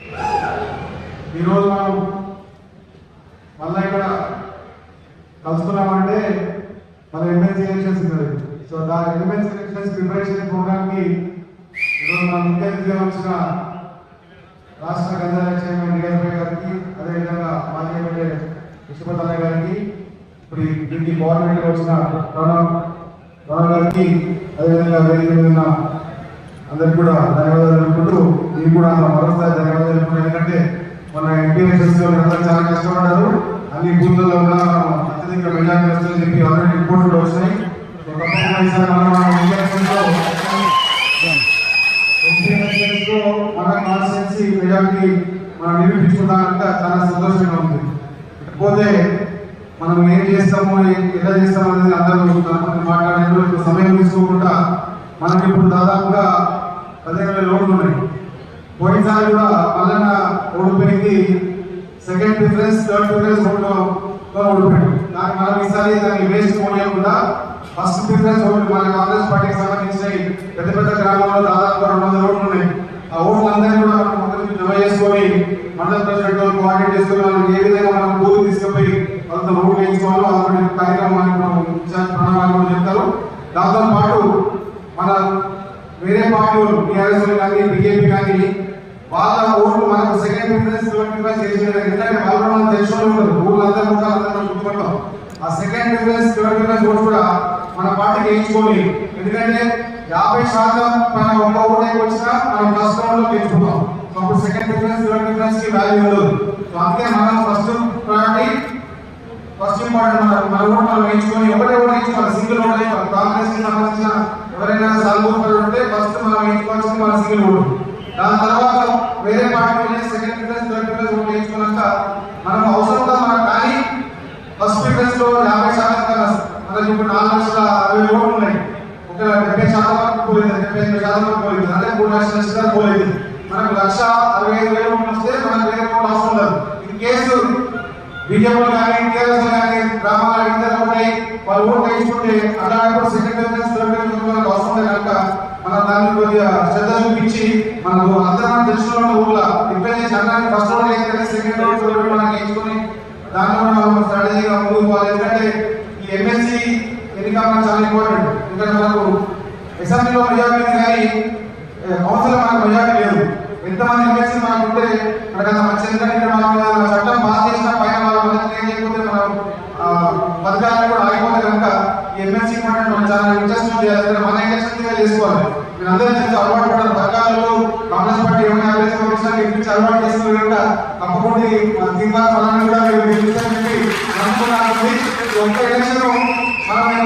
ఈరోజు మనం మళ్ళీ ఇక్కడ కలుసుకున్నామంటే మన ఎమ్మెల్సీ ఎలక్షన్స్ ఉన్నది సో దాని ఎమ్మెల్సీ ఎలక్షన్స్ ప్రిపరేషన్ ప్రోగ్రామ్కి ఈరోజు మనం ముఖ్య అతిథిగా వచ్చిన రాష్ట్ర గంధాల చైర్మన్ డిఎస్పీ గారికి అదేవిధంగా మాజీ ఎమ్మెల్యే విశ్వపతన్న గారికి ఇప్పుడు దీనికి గవర్నమెంట్ వచ్చిన ప్రణవ్ ప్రణవ్ గారికి అదేవిధంగా వేదిక మీద అందరికి కూడా ధన్యవాదాలు అనుకుంటూ మీకు కూడా మరోసారి ధన్యవాదాలు మన అందరూ చాలా కష్టపడ్డారు. అన్ని బూత్లలో కూడా అత్యధిక మెజార్టీ వస్తుందని చెప్పి ఆల్రెడీ రిపోర్ట్ కూడా వచ్చినాయి మనం మన కాన్స్టిట్యున్సీ మెజార్టీ మనం నిరూపించుకుంటామంటే చాలా సంతోషంగా ఉంది. ఇకపోతే మనం ఏం చేస్తాము ఎలా చేస్తాము అనేది అందరూ మాట్లాడేందుకు సమయం తీసుకోకుండా మనకి ఇప్పుడు దాదాపుగా పదిహేను వేల ఓట్లు ఉన్నాయి. పోయినసారి కూడా మళ్ళీ ఓడిపోయింది సెకండ్ ప్రిఫరెన్స్ థర్డ్ ప్రిఫరెన్స్ ఓట్లో ఓడిపోయాడు దానికి మనం ఈసారి దాన్ని వేస్ట్ పోనీయకుండా ఫస్ట్ ప్రిఫరెన్స్ ఓట్లు మన కాంగ్రెస్ పార్టీకి సంబంధించి పెద్ద పెద్ద గ్రామాల్లో దాదాపు రెండు వందల ఓట్లు ఉన్నాయి. ఆ ఓట్లందరినీ కూడా మనం మొదటి జమ చేసుకొని మండల ప్రెసిడెంట్ కోఆర్డినేట్ చేసుకుని వాళ్ళకి ఏ విధంగా మనం బూత్ తీసుకుపోయి వాళ్ళతో ఓట్లు వేయించుకోవాలో అలాంటి కార్యక్రమాన్ని మనం ప్రణాళిక చెప్తారు. దాంతో పాటు మన వేరే పార్టీలు టీఆర్ఎస్ కానీ బీజేపీ కానీ వాళ్ళ ఓట్లు మనకు సెకండ్ ప్రిఫరెన్స్ ట్వంటీ ప్రిఫరెన్స్ చేసిన ఎందుకంటే వాళ్ళు మనం తెలిసిన వాళ్ళు ఉంటారు కూడా అందరూ మనం ఆ second preference twenty five votes కూడా మన పార్టీకి వేయించుకొని ఎందుకంటే యాభై శాతం మన ఒక్క ఓటు వచ్చినా మనం ఫస్ట్ రౌండ్లో గెలుచుకుంటాం. సో అప్పుడు సెకండ్ ప్రిఫరెన్స్ థర్డ్ ప్రిఫరెన్స్కి వాల్యూ ఉండదు. సో అందుకే మనం ఫస్ట్ ప్రయారిటీ ఫస్ట్ ఇంపార్టెంట్ మనం మన ఓటు మనం వేయించుకొని ఎవరే ఓటు వేయించుకోవాలి. సింగిల్ ఓటు కాంగ్రెస్కి సంబంధించిన ఎవరైనా సాల్మూర్ ఉంటే ఫస్ట్ మనం వేయించుకోవాల్సింది మన సింగిల్ ఓటు. దాని తర్వాత వేరే party second place third place vote వేయించుకున్నాక మనం అవసరంగా మనం కానీ ఫస్ట్ ప్రిఫరెన్స్లో యాభై శాతం కన్నా మనకి ఇప్పుడు నాలుగు లక్షల అరవై ఓట్లు ఉన్నాయి. ఒక డెబ్బై శాతం వరకు పోయింది డెబ్బై ఎనిమిది శాతం వరకు పోయింది అంటే మూడు లక్షల లక్షలు పోయింది. మనకు లక్ష అరవై ఐదు వేలు ఓట్లు వస్తే మనకు వేరే ఓట్లు అవసరం లేదు. ఇది కేసు. బీజేపీ కానీ టీఆర్ఎస్ కానీ గ్రామాల ఇద్దరు ఉన్నాయి. వాళ్ళు ఓట్లు వేయించుకుంటే అలాంటి సెకండ్ ప్లేస్ థర్డ్ ప్లేస్ మనకు అవసరం లేదు కనుక మనం దాన్ని కొద్దిగా శ్రద్ధ చూపించి మనకు అందరం తెలిసిన వాళ్ళ ఊళ్ళో రిపేర్ చేసి ఫస్ట్ రౌండ్ అయితే సెకండ్ రౌండ్ థర్డ్ రౌండ్ మనకి వేయించుకొని దాంట్లో మనం స్ట్రాటజీగా ముందుకు పోవాలి. ఎందుకంటే ఈ ఎంఎస్సి ఎన్నిక మనకు చాలా ఇంపార్టెంట్ ఎందుకంటే మనకు అసెంబ్లీలో మెజార్టీ కానీ కౌన్సిల్ మనకు మెజార్టీ లేదు. ఎంతమంది ఎంఎస్సి మనకు ఉంటే మనకు అంత మంచి ఎందుకంటే మనం చట్టం పాస్ చేసిన పైన వాళ్ళ ఏం చేయకపోతే మనం పథకాలను కూడా ఆగిపోతుంది ఎంఎస్సీ ఇంపార్టెంట్ మనం చాలా ఇంట్రెస్ట్ చేయాలి. ఎందుకంటే మన ఎలక్షన్ చేసుకోవాలి. మీరు అందరూ తెలిసి అలవాటు పడ్డారు పథకాలలో కాంగ్రెస్ పార్టీ ఏమైనా అభ్యర్థి పంపించినా ఇప్పించి అలవాటు చేస్తున్నారు కనుక తప్పకుండా ఈ దీని ద్వారా ఫలాన్ని కూడా మీరు గెలుస్తారని చెప్పి నమ్ముకున్నాను ఒక్క ఎలక్షన్ మనం